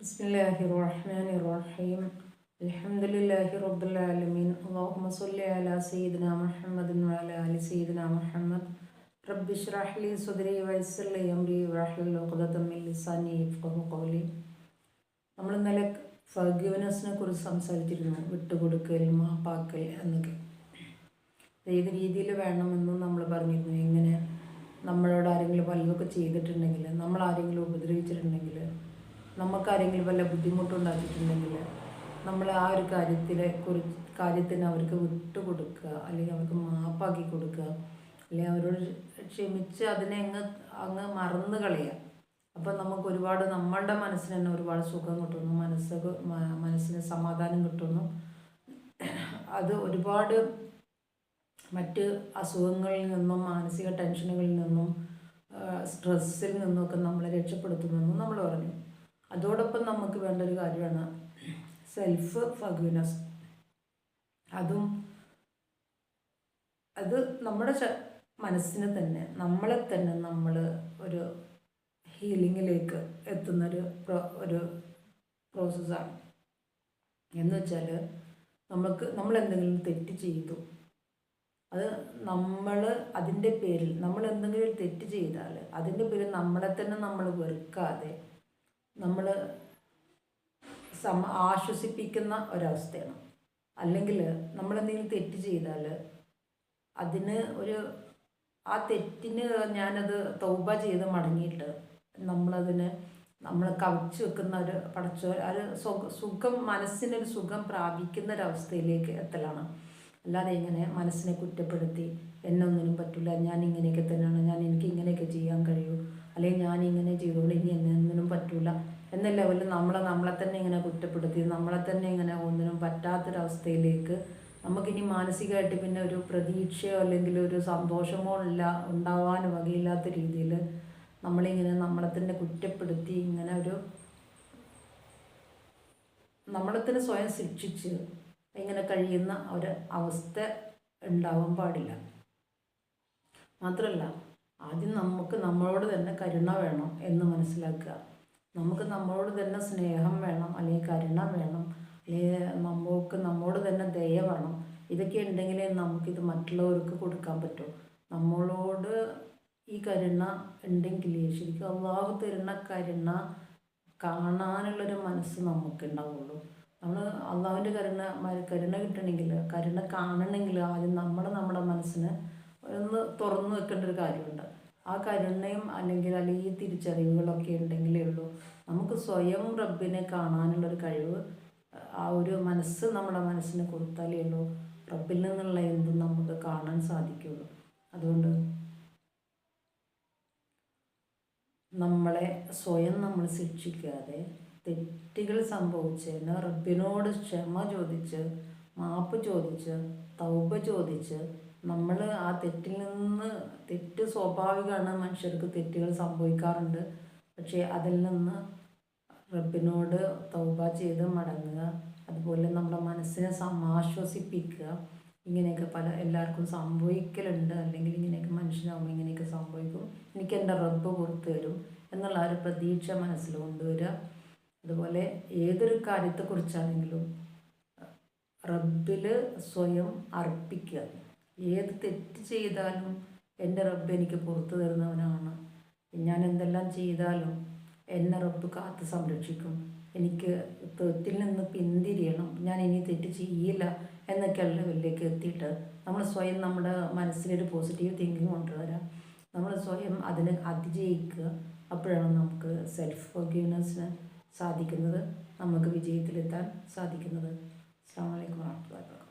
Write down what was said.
بسم الله الرحمن الرحيم الحمد لله رب العالمين اللهم صل على سيدنا محمد وعلى آل سيدنا محمد رب اشرح لي صدري ويسر لي أمري واحلل عقدة من لساني يفقهوا قولي നമ്മൾ ഇന്നലെ ഫർഗിവനസിനെ കുറിച്ച് സംസാരിച്ചിരുന്നു വിട്ടുകൊടുക്കൽ മാപ്പാക്കൽ എന്നൊക്കെ ഏത് രീതിയിൽ വേണമെന്നും നമ്മൾ പറഞ്ഞിരുന്നു എങ്ങനെ നമ്മളോട് ആരെങ്കിലും വല്ലതൊക്കെ ചെയ്തിട്ടുണ്ടെങ്കിൽ നമ്മൾ ആരെങ്കിലും ഉപദ്രവിച്ചിട്ടുണ്ടെങ്കിൽ നമുക്ക് ആരെങ്കിലും വല്ല ബുദ്ധിമുട്ടുണ്ടാക്കിയിട്ടുണ്ടെങ്കിൽ നമ്മൾ ആ ഒരു കാര്യത്തിലെ കുറിച്ച് കാര്യത്തിന് അവർക്ക് വിട്ടുകൊടുക്കുക അല്ലെങ്കിൽ അവർക്ക് മാപ്പാക്കി കൊടുക്കുക അല്ലെങ്കിൽ അവരോട് ക്ഷമിച്ച് അതിനെ അങ്ങ് അങ്ങ് മറന്നു കളയുക. അപ്പം നമുക്ക് ഒരുപാട് നമ്മളുടെ മനസ്സിന് തന്നെ ഒരുപാട് സുഖം കിട്ടുന്നു മനസ്സ് മനസ്സിന് സമാധാനം കിട്ടുന്നു. അത് ഒരുപാട് മറ്റ് അസുഖങ്ങളിൽ നിന്നും മാനസിക ടെൻഷനുകളിൽ നിന്നും സ്ട്രെസ്സിൽ നിന്നുമൊക്കെ നമ്മളെ രക്ഷപ്പെടുത്തുന്നു നമ്മൾ പറഞ്ഞു. അതോടൊപ്പം നമുക്ക് വേണ്ട ഒരു കാര്യമാണ് സെൽഫ് ഫഗ്വിനസ് അതും അത് നമ്മുടെ മനസ്സിന് തന്നെ നമ്മളെ തന്നെ നമ്മൾ ഒരു ഹീലിങ്ങിലേക്ക് എത്തുന്നൊരു ഒരു പ്രോസസ്സാണ് എന്ന് വെച്ചാൽ നമുക്ക് നമ്മൾ എന്തെങ്കിലും തെറ്റ് ചെയ്തു അത് നമ്മൾ അതിന്റെ പേരിൽ നമ്മൾ എന്തെങ്കിലും തെറ്റ് ചെയ്താൽ അതിന്റെ പേരിൽ നമ്മളെ തന്നെ നമ്മൾ വെറുക്കാതെ നമ്മൾ സമ ആശ്വസിപ്പിക്കുന്ന ഒരവസ്ഥയാണ്. അല്ലെങ്കിൽ നമ്മളെന്തെങ്കിലും തെറ്റ് ചെയ്താൽ അതിന് ഒരു ആ തെറ്റിന് ഞാനത് തൗബ ചെയ്ത് മടങ്ങിയിട്ട് നമ്മളതിന് നമ്മൾ കവച്ച് വെക്കുന്ന ഒരു പടച്ച ഒരു സുഖം മനസ്സിനൊരു സുഖം പ്രാപിക്കുന്ന ഒരവസ്ഥയിലേക്ക് എത്തലാണ്. അല്ലാതെ ഇങ്ങനെ മനസ്സിനെ കുറ്റപ്പെടുത്തി എന്നൊന്നിനും പറ്റില്ല ഞാൻ ഇങ്ങനെയൊക്കെ തന്നെയാണ്. ഞാൻ എനിക്ക് ഇങ്ങനെയൊക്കെ ചെയ്യാൻ കഴിയൂ. അല്ലെങ്കിൽ ഞാൻ ഇങ്ങനെ ചെയ്തോളൂ ഇനി എന്നൊന്നിനും പറ്റൂല. എന്ന ലെവലിൽ നമ്മളെ നമ്മളെ തന്നെ ഇങ്ങനെ കുറ്റപ്പെടുത്തി നമ്മളെ തന്നെ ഇങ്ങനെ ഒന്നിനും പറ്റാത്തൊരവസ്ഥയിലേക്ക് നമുക്കിനി മാനസികമായിട്ട് പിന്നെ ഒരു പ്രതീക്ഷയോ അല്ലെങ്കിൽ ഒരു സന്തോഷമോ ഇല്ല ഉണ്ടാവാൻ വകയില്ലാത്ത രീതിയിൽ നമ്മളിങ്ങനെ നമ്മളെ തന്നെ കുറ്റപ്പെടുത്തി ഇങ്ങനെ ഒരു നമ്മളെ തന്നെ സ്വയം ശിക്ഷിച്ച് ഇങ്ങനെ കഴിയുന്ന ഒരു അവസ്ഥ ഉണ്ടാവാൻ പാടില്ല. മാത്രമല്ല ആദ്യം നമുക്ക് നമ്മളോട് തന്നെ കരുണ വേണം എന്ന് മനസ്സിലാക്കുക. നമുക്ക് നമ്മളോട് തന്നെ സ്നേഹം വേണം അല്ലെങ്കിൽ കരുണ വേണം അല്ലെങ്കിൽ നമുക്ക് നമ്മളോട് തന്നെ ദയ വേണം. ഇതൊക്കെ ഉണ്ടെങ്കിലേ നമുക്കിത് മറ്റുള്ളവർക്ക് കൊടുക്കാൻ പറ്റും. നമ്മളോട് ഈ കരുണ ഉണ്ടെങ്കിൽ ശരിക്കും അള്ളാഹു തരുന്ന കരുണ കാണാനുള്ളൊരു മനസ്സ് നമുക്കുണ്ടാവുള്ളൂ നമ്മൾ അള്ളാഹുവിന്റെ കരുണ കരുണ കിട്ടണമെങ്കിൽ കരുണ കാണണമെങ്കിൽ ആദ്യം നമ്മൾ നമ്മുടെ മനസ്സിന് ഒന്ന് തുറന്നു വെക്കേണ്ട ഒരു കാര്യമുണ്ട്. ആ കരുണയും അല്ലെങ്കിൽ അല്ലെങ്കിൽ ഈ തിരിച്ചറിവുകളൊക്കെ ഉണ്ടെങ്കിലേ ഉള്ളൂ. നമുക്ക് സ്വയം റബ്ബിനെ കാണാനുള്ളൊരു കഴിവ് ആ ഒരു മനസ്സ് നമ്മുടെ മനസ്സിന് കൊടുത്താലേ ഉള്ളൂ. റബ്ബിൽ നിന്നുള്ള എന്തും നമുക്ക് കാണാൻ സാധിക്കുള്ളൂ അതുകൊണ്ട് നമ്മളെ സ്വയം നമ്മൾ ശിക്ഷിക്കാതെ തെറ്റുകൾ സംഭവിച്ചതിന് റബ്ബിനോട് ക്ഷമ ചോദിച്ച് മാപ്പ് ചോദിച്ച് തൗബ ചോദിച്ച് നമ്മൾ ആ തെറ്റിൽ നിന്ന് തെറ്റ് സ്വാഭാവികമാണ്. മനുഷ്യർക്ക് തെറ്റുകൾ സംഭവിക്കാറുണ്ട്. പക്ഷേ അതിൽ നിന്ന് റബ്ബിനോട് തൗബ ചെയ്ത് മടങ്ങുക അതുപോലെ നമ്മുടെ മനസ്സിനെ സമാശ്വസിപ്പിക്കുക ഇങ്ങനെയൊക്കെ പല എല്ലാവർക്കും സംഭവിക്കലുണ്ട്. അല്ലെങ്കിൽ ഇങ്ങനെയൊക്കെ മനുഷ്യനാകുമ്പോൾ ഇങ്ങനെയൊക്കെ സംഭവിക്കും. എനിക്ക് എന്റെ റബ്ബ് പുറത്തു തരും എന്നുള്ള ഒരു പ്രതീക്ഷ മനസ്സിൽ കൊണ്ടുവരിക. അതുപോലെ ഏതൊരു കാര്യത്തെക്കുറിച്ചാണെങ്കിലും റബ്ബിൽ സ്വയം അർപ്പിക്കുക. ഏത് തെറ്റ് ചെയ്താലും എന്റെ റബ്ബ് എനിക്ക് പുറത്തു തരുന്നവനാണ്. ഞാൻ എന്തെല്ലാം ചെയ്താലും എന്നെ റബ്ബ് കാത്ത് സംരക്ഷിക്കും. എനിക്ക് തെറ്റിൽ നിന്ന് പിന്തിരിയണം. ഞാൻ ഇനി തെറ്റ് ചെയ്യില്ല എന്നൊക്കെ ലെവലിലേക്ക് എത്തിയിട്ട് നമ്മൾ സ്വയം നമ്മുടെ മനസ്സിലൊരു പോസിറ്റീവ് തിങ്കിങ് കൊണ്ടുവരാം. നമ്മൾ സ്വയം അതിനെ അതിജയിക്കുക. അപ്പോഴാണ് നമുക്ക് സെൽഫ് ഫോർഗീവ്നെസ്സിന് സാധിക്കുന്നത്. നമുക്ക് വിജയത്തിലെത്താൻ സാധിക്കുന്നത്. അസ്സാം വലൈക്കും വാഹമത്തുള്ള